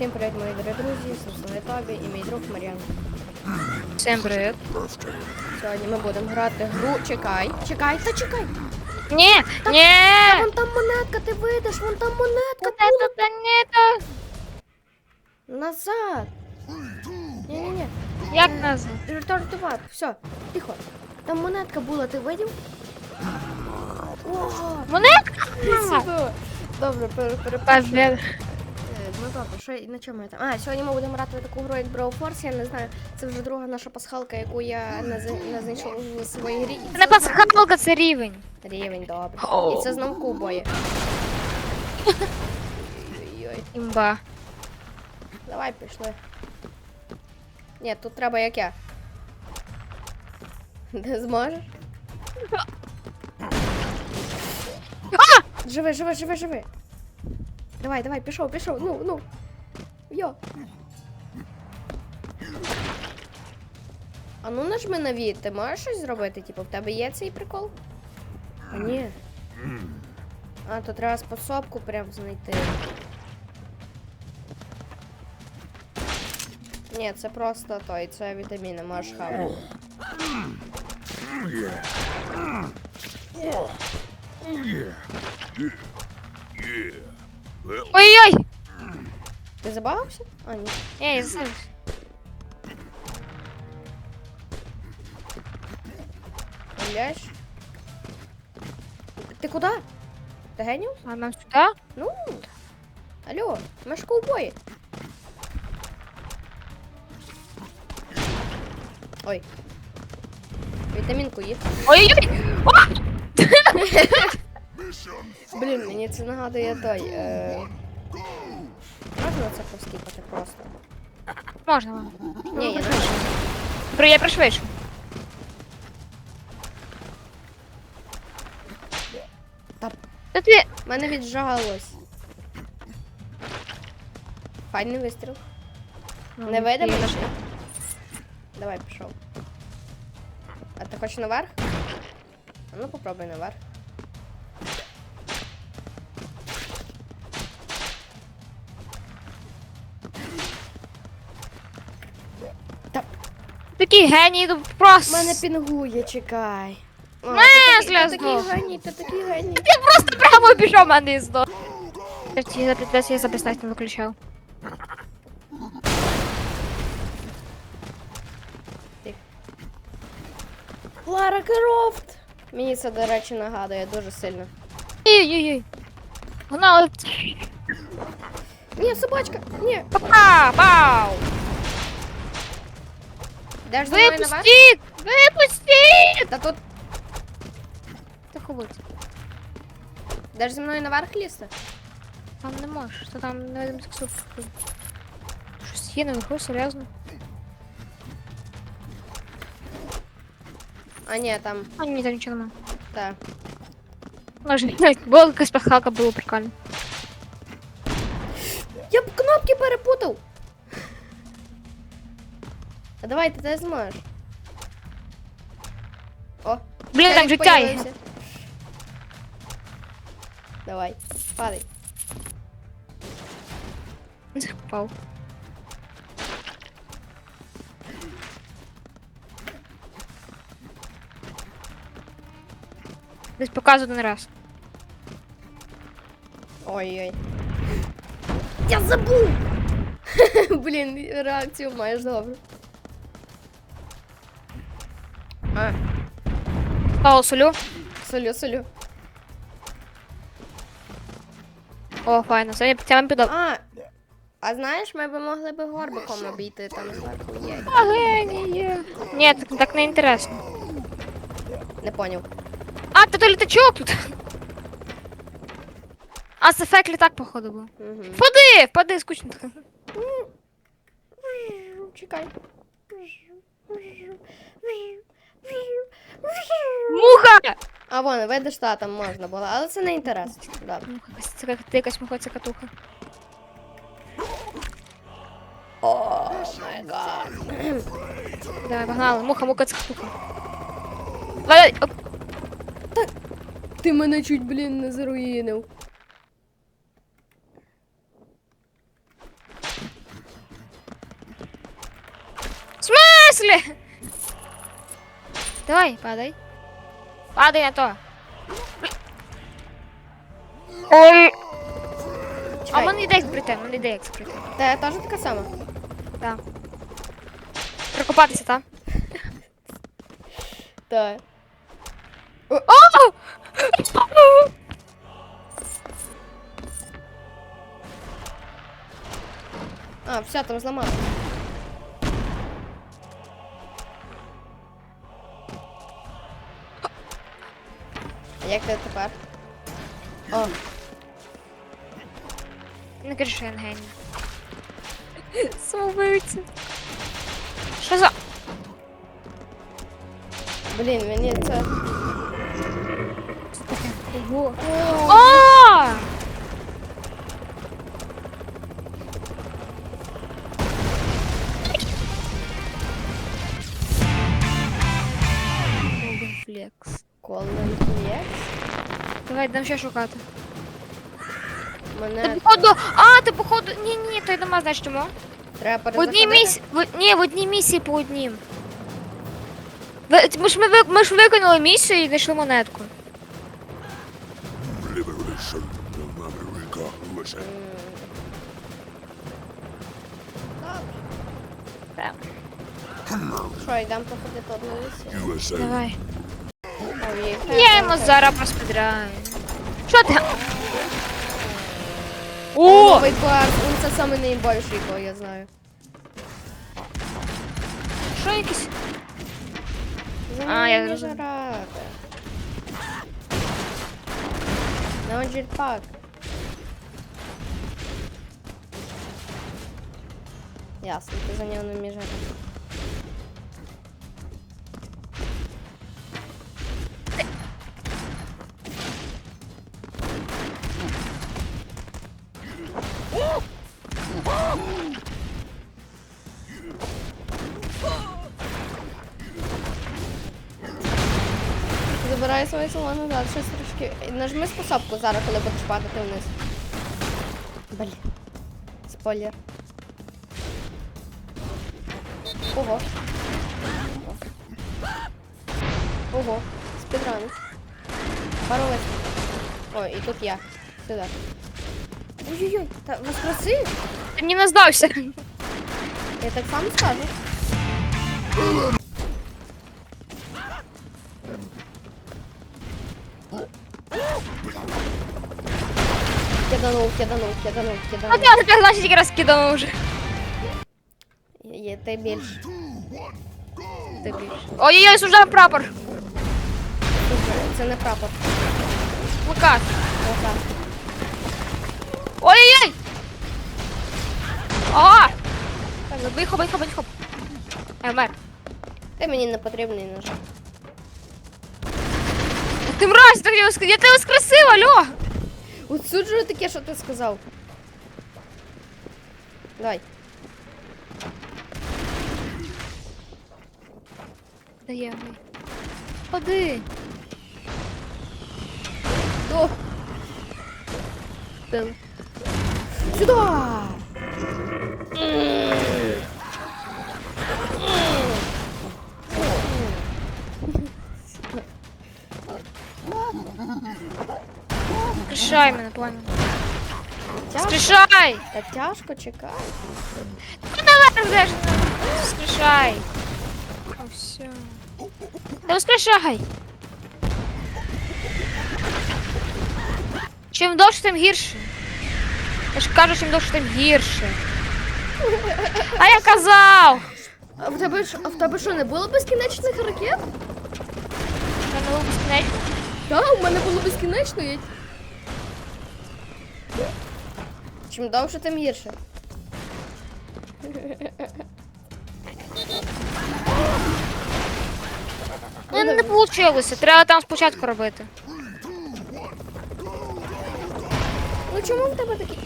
Всім привіт, мої дорогі друзі, Самсони Тобі і мій друг Мар'ян. Всем привет. Сьогодні ми будемо грати гру. Чекай, чекай, та чекай. Не, не! Вон там монетка, ти вийдеш, вон там монетка. Вот это не то. Назад. Ні-ні-ні. Як назад? Return. Все, тихо. Там монетка була, ти видів? Ого, Монетка? Добре, пере, пере, Победа. Е, Ну добре, що на чому я там? А, сьогодні ми будемо грати в таку гру, як Brawl Force, я не знаю. Це вже друга наша пасхалка, яку я не, за- не знайшов у своїй грі. І Не пасхалка, це рівень. Рівень, добре. І це знов кубої. Ой-ой. Імба. Давай пішли. Ні, тут треба як я. Не зможеш? Живи, живи, живи, живи. Давай, давай, пішов, пішов. Ну, ну. Йо. А ну нажми на від, ти можеш щось зробити? Типу, в тебе є цей прикол? А ні. А, то треба способку прям знайти. Ні, це просто той, це вітаміни, можеш хавати. Ой-ой! Ти забавився? А, ні. Я і знаю. Гуляєш? Ти куди? Ти геніус? А нам сюди? Ну. Алло, ми ж ковбої. Ой. Вітамінку їв. Ой-ой! Блін, мені це нагадує той. Е... Можна це поскіпати просто? Можна. Ні, я можу. Я пришвидшу. Та Та ти... мене віджалось. Файний вистріл. Не видимо ще? Давай, пішов. А ти хочеш наверх? А ну попробуй наверх. Такий геній, ну просто... мене пінгує, чекай. О, Не, ти, такий, ти такий геній, ти такий геній. Ти просто прямо пішов мене і здох. Я запитаюся, я записать не виключав. Лара Крофт! Мені це, до речі, нагадує дуже сильно. Ой-ой-ой. Вона... Ні, собачка! Ні! Папа! Пау! Де ж за мною наверх? Випустіть! Випустіть! Та тут. Тихо будь. Де ж зі мною наверх лізти? Там не можеш, то там не видно текстурку. Щось є наверху, серйозно. А ні, там. А ні, там нічого немає. Та. Може, була якась пасхалка, було прикольно. Я б кнопки перепутав! А давай, ти це зможеш. О! Блін, там Ярик життя є. появився. Давай, падай. Впав. Десь показую один раз. Ой-ой. Я забув! Блін, реакцію маєш добре. Пау, солю. солю, солю. О, файно. Це вам підо. А, а знаєш, ми б могли би горбиком обійти там зверху є. Ні, так, так не інтересно. Не поняв. А, то літачок тут. А, це фейк літак, походу, був. Угу. Впади, впади, скучно. Чекай. Муха! А вон, видиш, та там можна було, але це не інтерес. Да. Муха, це як- якась муха, це катуха. О, май гад. Давай, погнали. Муха, муха, це катуха. Давай, о, Ти мене чуть, блін, не заруїнив. В смислі? Смысле? Давай, падай. Падай на то. Ой. А Чекай, в мене йде як прийти, в мене йде як прийти. Та теж така сама. Так. Прикопатися, так? Так. О! А, все, там зламали. Як ти тепер? О, Не кажи, що я не геній. Самовбивця. Що за... блін, мені це. Ого. О! Давай, йдемо ще шукати. Ти походу... А, ти походу... Ні, ні, то й дома, знаєш чому? треба В одній перезаходити. місії... Ні, в одній місії по однім. Ви- Ми ж, ми, ви- ми ж виконали місію і знайшли монетку. Liberation of America USA. Що, йдемо походити одну місію? USA. Давай. О, є. Я йому зараз поспідраю. Що ти? О, новий клас, він це саме найбільший, кого я знаю. Що якийсь? За я мене зрозумів. жрати. На джетпак. Ясно, ти за нього не вмієш свої слова назад, щось трошки. Нажми способку зараз, коли будеш падати вниз. Блін. Спойлер. Ого. Ого. Спідранець. Пару. Ой, і тут я. Сюди. Ой-ой-ой, та воскреси? Ти мені не здався. Я так само скажу. Киданув, киданув, киданув, А киданув. ти тепер значить тільки раз кидав вже. Є, ти більше. Ти більше. Ой-ой-ой, служав прапор. Це не прапор. Плакат. Отак. Ой-ой-ой! Ага! Забий хоп, хоп, хоп. Я вмер. Ти мені не потрібний ножа. Ти мразь, так я воскр- я тебе воскресив, алло! Отсуджую таке, що ти сказав. Давай. Даємний. Ходи. Сюда! Скрішай мене, пламя. Тяжко, та тяжко чекай. Ти наверх вже ж. Скрішай. О, все. Та воскрешай. Чим довше, тим гірше. Я ж кажу, чим довше, тим гірше. А я казав! А в тебе ж, а в тебе що, не було безкінечних ракет? Що не було безкінечно. Так, у мене було безкінечно. Я... Чим довше, тим гірше. Ну, не вийшло. Треба там спочатку робити. Ну чому в тебе такі?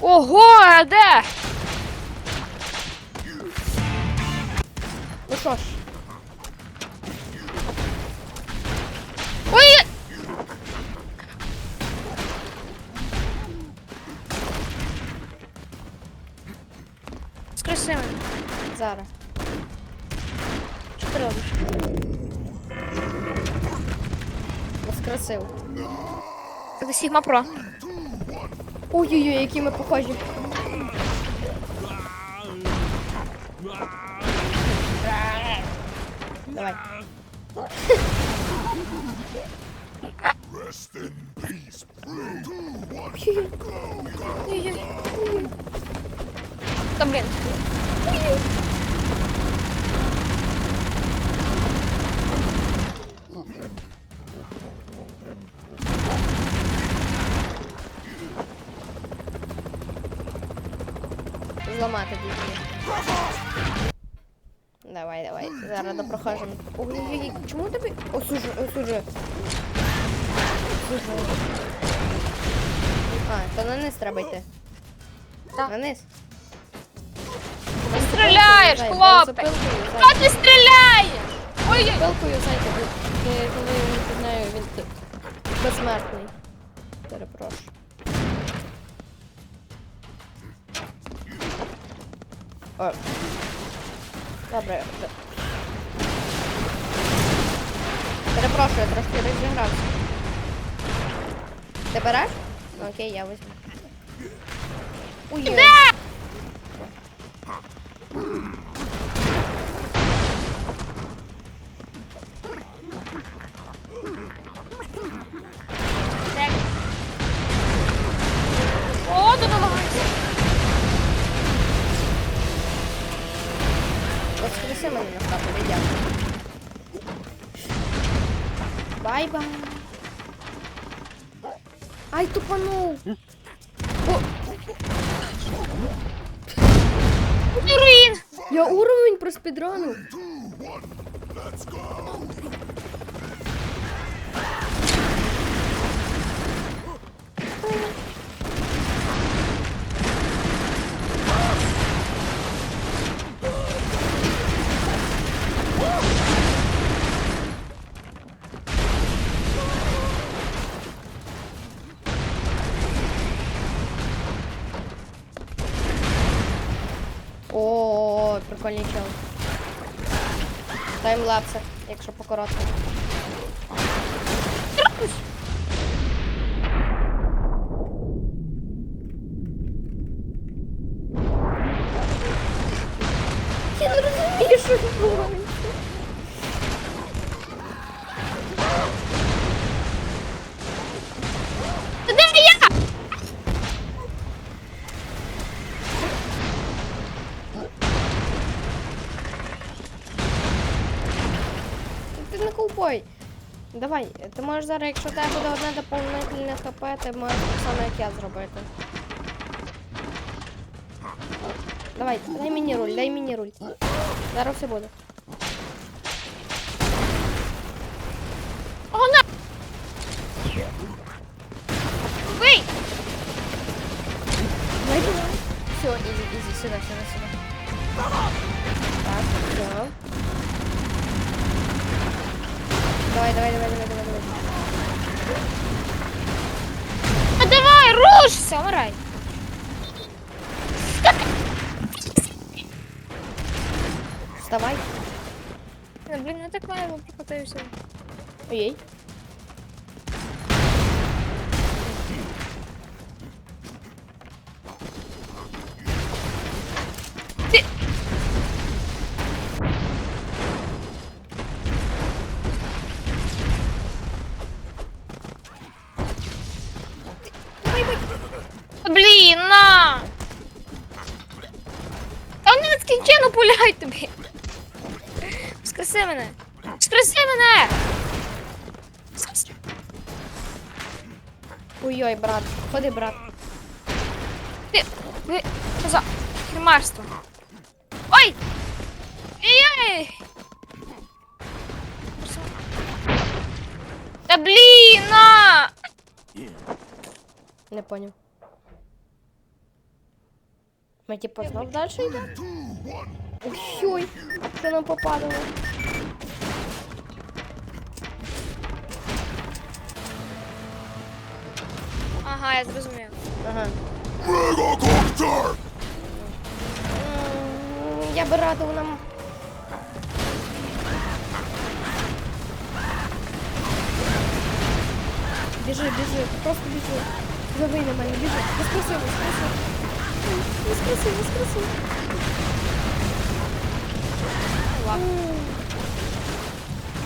Ого, а де? що ж. Ой! Скриши мене. Зараз. Що ти робиш? Воскресив. Це Сігма Про. Ой-ой-ой, які ми похожі. Rest in peace, brave. Та блін. Зламати дітей. Давай, давай. Зараз допрохожемо. Ой-ой-ой, чому тобі. Осуджу, осуджу. А, то на низ треба йти. Так. На низ. Ти стріляєш, Зай, хлопець! бензопилкою, зай. Ти стріляєш? Ой, Пилкою, ти коли він під нею, він безсмертний. Перепрошую. О. Добре. д- Перепрошую, я трошки розігрався. Ти береш? Окей, я візьму. Ой, я уровень проспідранив. О, прикольний чел. Таймлапси, якщо по короткому. Я не розумію, що відбувається. Ти не ковбой. Давай, ти можеш зараз, якщо тебе буде одне доповнительне хп, ти можеш так само, як я зробити. Давай, дай мені руль, дай мені руль. Зараз все буде. О, на! Давай. Все, изи, изи, сюда, сюда, сюда. Так, все. Давай, давай, давай, давай, давай, давай. А давай, рушься, самурай. Вставай. Ну, блин, я так маю прокатаюся. Ой. Пуляють тобі. Скаси мене! Скаси мене! Ой-ой, брат. Ходи, брат. Ти, ви, що за химарство? Ой! Ей-ей! Та блін, на! Не понял. Ми типу знов далі йдемо? Ой-ой, що нам попадало? Ага, я зрозумів. Ага. Megacopter! М, Я би радив нам. Біжи, біжи, просто біжи. Зови на мене, біжи. Воскреси, воскреси. Воскреси, воскреси. Ладно. М.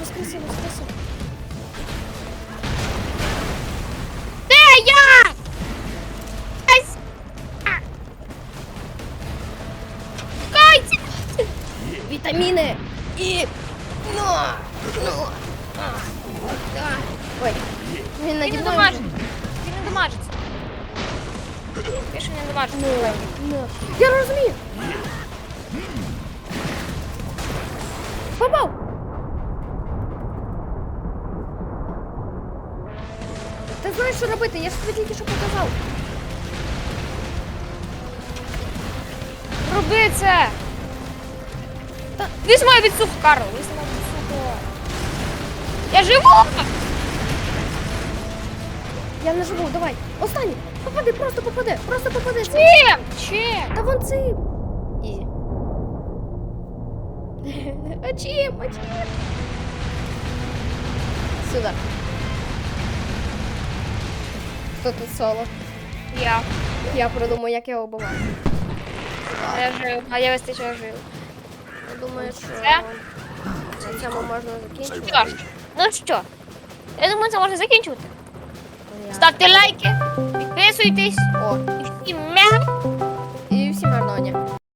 Воскреси, воскреси. Де я? Ась! А! Кайте! Вітаміни і. Ну, ну. а, да. Ой, він Він наді не мною. дамажить. Він не дамажиться. Більше не дамажиться. Ну, ну. Я розумію. Попав. Ти знаєш, що робити? Я ж тобі тільки що показав. Роби це! Та- Візьмай від Карл, візьмай від суху. Я живу! Я не живу, давай. Останній. Попади, просто попади. Просто попади. Чим? Чим? Та вон цим. А чим? А чим? Сюди. Хто тут соло? Я. Я придумаю, як його вбивати. Я жив, а я вистачаю жив. Я думаю, що Все? на цьому можна закінчити. Що ж, ну що? Я думаю, це можна закінчувати. Ставте лайки, підписуйтесь О, і всім мега і всім гарного дня.